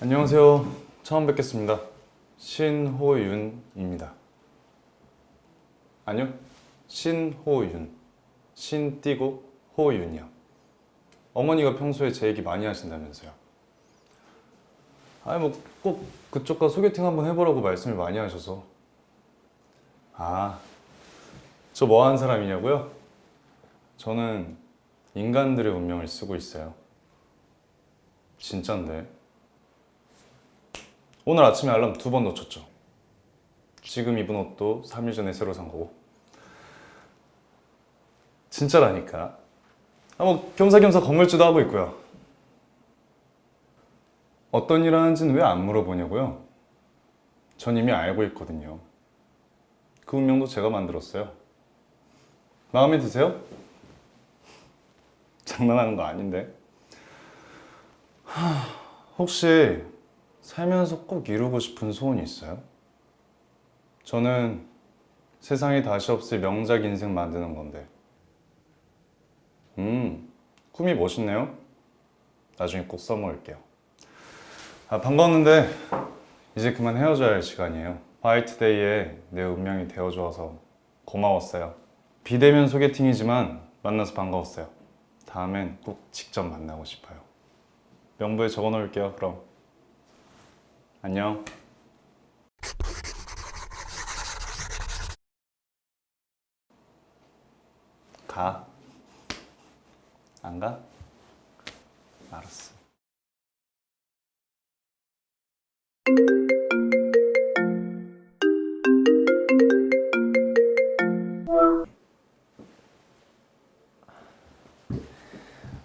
안녕하세요. 처음 뵙겠습니다. 신호윤입니다. 아니요. 신호윤. 신 띄고 호윤이요. 어머니가 평소에 제 얘기 많이 하신다면서요. 아니 뭐 꼭 그쪽과 소개팅 한번 해보라고 말씀을 많이 하셔서. 아, 저 뭐 하는 사람이냐고요? 저는 인간들의 운명을 쓰고 있어요. 진짠데. 오늘 아침에 알람 두 번 놓쳤죠. 지금 입은 옷도 3일 전에 새로 산 거고. 진짜라니까. 아, 뭐 겸사겸사 건물주도 하고 있고요. 어떤 일 하는지는 왜 안 물어보냐고요? 전 이미 알고 있거든요. 그 운명도 제가 만들었어요. 마음에 드세요? 장난하는 거 아닌데. 하, 혹시 살면서 꼭 이루고 싶은 소원이 있어요? 저는 세상에 다시 없을 명작 인생 만드는 건데. 음, 꿈이 멋있네요. 나중에 꼭 써먹을게요. 아, 반가웠는데 이제 그만 헤어져야 할 시간이에요. 화이트데이에 내 운명이 되어줘서 고마웠어요. 비대면 소개팅이지만 만나서 반가웠어요. 다음엔 꼭 직접 만나고 싶어요. 명부에 적어 놓을게요, 그럼. 안녕. 가. 안 가? 알았어.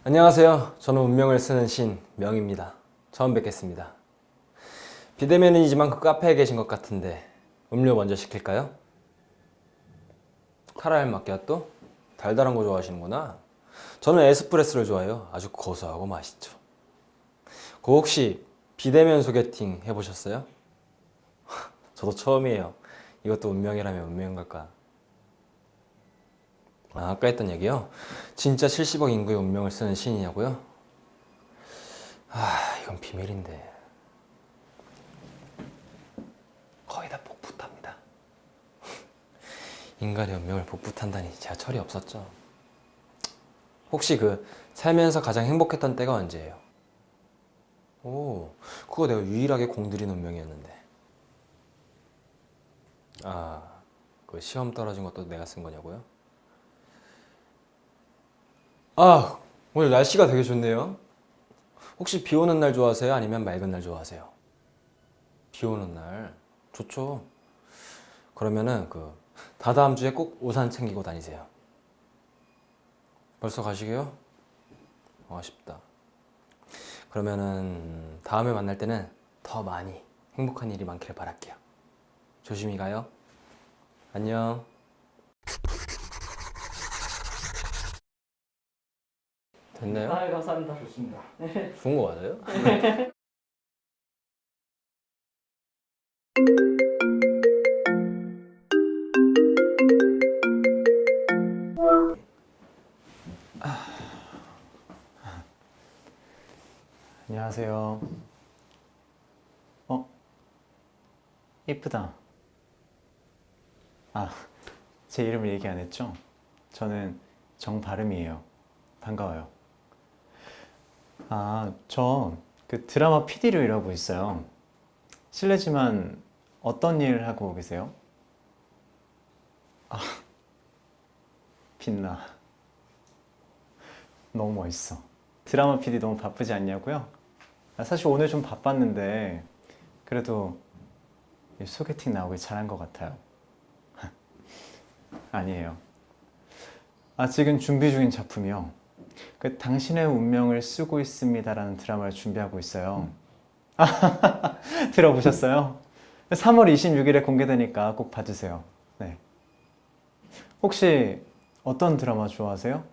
안녕하세요. 저는 운명을 쓰는 신 명입니다. 처음 뵙겠습니다. 비대면이지만 그 카페에 계신 것 같은데 음료 먼저 시킬까요? 카라멜 마키아또? 달달한 거 좋아하시는구나. 저는 에스프레소를 좋아해요. 아주 고소하고 맛있죠. 그 혹시 비대면 소개팅 해보셨어요? 저도 처음이에요. 이것도 운명이라면 운명인 걸까? 아, 아까 했던 얘기요? 진짜 70억 인구의 운명을 쓰는 신이냐고요? 아, 이건 비밀인데. 거의 다 복붙합니다. 인간의 운명을 복붙한다니 제가 철이 없었죠. 혹시 그 살면서 가장 행복했던 때가 언제예요? 오, 그거 내가 유일하게 공들인 운명이었는데. 아, 그 시험 떨어진 것도 내가 쓴 거냐고요? 아, 오늘 날씨가 되게 좋네요. 혹시 비 오는 날 좋아하세요? 아니면 맑은 날 좋아하세요? 비 오는 날 좋죠. 그러면은 그 다다음 주에 꼭 우산 챙기고 다니세요. 벌써 가시게요? 어, 아쉽다. 그러면은 다음에 만날 때는 더 많이 행복한 일이 많기를 바랄게요. 조심히 가요. 안녕. 됐나요? 아 감사합니다. 좋습니다. 좋은 거 맞아요? 안녕하세요. 어? 이쁘다. 아, 제 이름을 얘기 안 했죠? 저는 정바름이에요. 반가워요. 아, 저 그 드라마 PD로 일하고 있어요. 실례지만 어떤 일 하고 계세요? 아, 빛나. 너무 멋있어. 드라마 PD 너무 바쁘지 않냐고요? 아, 사실 오늘 좀 바빴는데 그래도 이 소개팅 나오길 잘한 것 같아요. 아니에요. 아, 지금 준비 중인 작품이요. 그 당신의 운명을 쓰고 있습니다라는 드라마를 준비하고 있어요. 들어보셨어요? 3월 26일에 공개되니까 꼭 봐주세요. 네. 혹시 어떤 드라마 좋아하세요?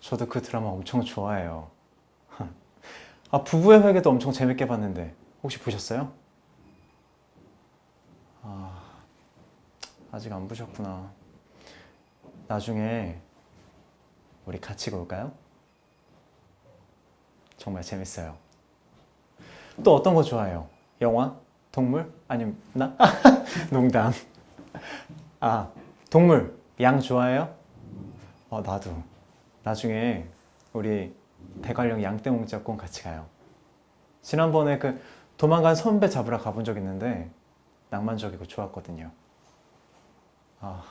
저도 그 드라마 엄청 좋아해요. 아, 부부의 회개도 엄청 재밌게 봤는데 혹시 보셨어요? 아, 아직 안 보셨구나. 나중에 우리 같이 볼까요? 정말 재밌어요. 또 어떤 거 좋아해요? 영화? 동물? 아니면 나? 농담. 아, 동물. 양 좋아해요? 어, 나도. 나중에 우리 대관령 양떼몽 잡고 같이 가요. 지난번에 그 도망간 선배 잡으러 가본 적 있는데 낭만적이고 좋았거든요. 아,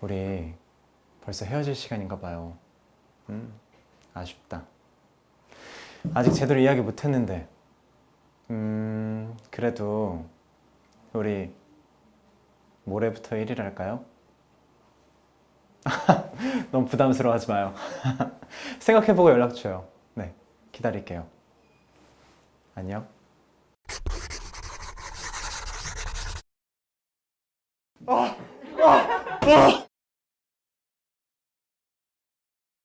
우리 벌써 헤어질 시간인가 봐요. 음, 아쉽다. 아직 제대로 이야기 못 했는데, 음, 그래도 우리 모레부터 1일 할까요? 너무 부담스러워 하지 마요. 생각해보고 연락 줘요. 네, 기다릴게요. 안녕.